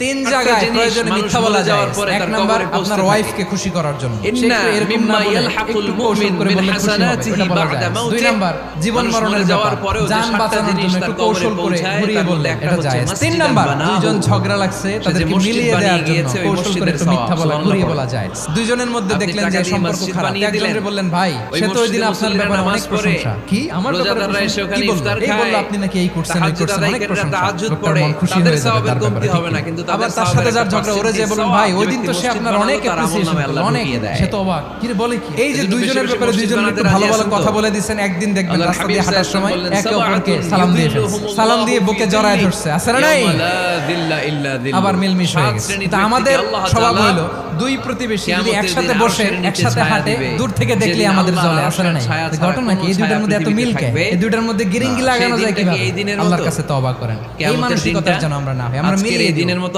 তিন জায়গায় প্রয়োজনে মিথ্যা বলা যাওয়ার যায়। পরে এক নাম্বার আপনার ওয়াইফকে খুশি করার জন্য। দুই নাম্বার জীবন মরণের যাওয়ার যে যান বাঁচানোর জন্য একটু কৌশল করে ঘুরিয়ে বললে এটা যায় তিন নাম্বার। দুইজন ঝগড়া লাগছে তাদেরকে মিলিয়ে দেওয়ার জন্য কৌশল করে একটু মিথ্যা বলা ঘুরিয়ে বলা যায়। দুইজনের মধ্যে দেখলেন যে সম্পর্ক খারাপ। একজনের বললেন ভাই সে তো ওই দিন আপনার ব্যাপারে অনেক প্রশংসা। কি? আমার ব্যাপারে কি বলল? এই বলল আপনি নাকি এই করছেন এই করছেন অনেক প্রশংসা লোকটার মন খুশি হয়ে যাবে তার ব্যাপারে হবে না, কিন্তু আবার তার সাথে যার ঝগড়া ওরে যে বলুন ভাই ওই দিন তো সে আপনার অনেক তার appreciation আমলনামায় আল্লাহ অনেক সে তো অবাক। কি বলে কি? এই যে দুইজনের বেশি বেশি ব্যাপারে দুইজন একটু ভালো ভালো কথা বলে দিয়েছেন একদিন দেখবেন রাস্তা দিয়ে হাঁটার সময় একে অপরকে সালাম দিয়ে সালাম দিয়ে বুকে জড়ায় ধরছে। আছে না নাই। ইয়াওমা লা দিল্লা ইল্লা দিল্লুহ। আবার মিলমিশ হয়ে গেছে। তা আমাদের স্বভাব হলো দুই প্রতিবেশী যদি একসাথে বসে একসাথে হাঁটে দূর থেকে দেখলে আমাদের জলে আসলে নাই। ঘটনা কি? এই দুইটার মধ্যে এত মিল কে? এই দুইটার মধ্যে গিরিঙ্গি লাগানো যায় কীভাবে এই দিনের আল্লাহর? কাছে তওবা করেন এই মানসিকতার যেন আমরা না হই আমরা মিলিয়ে এই দিনের মতো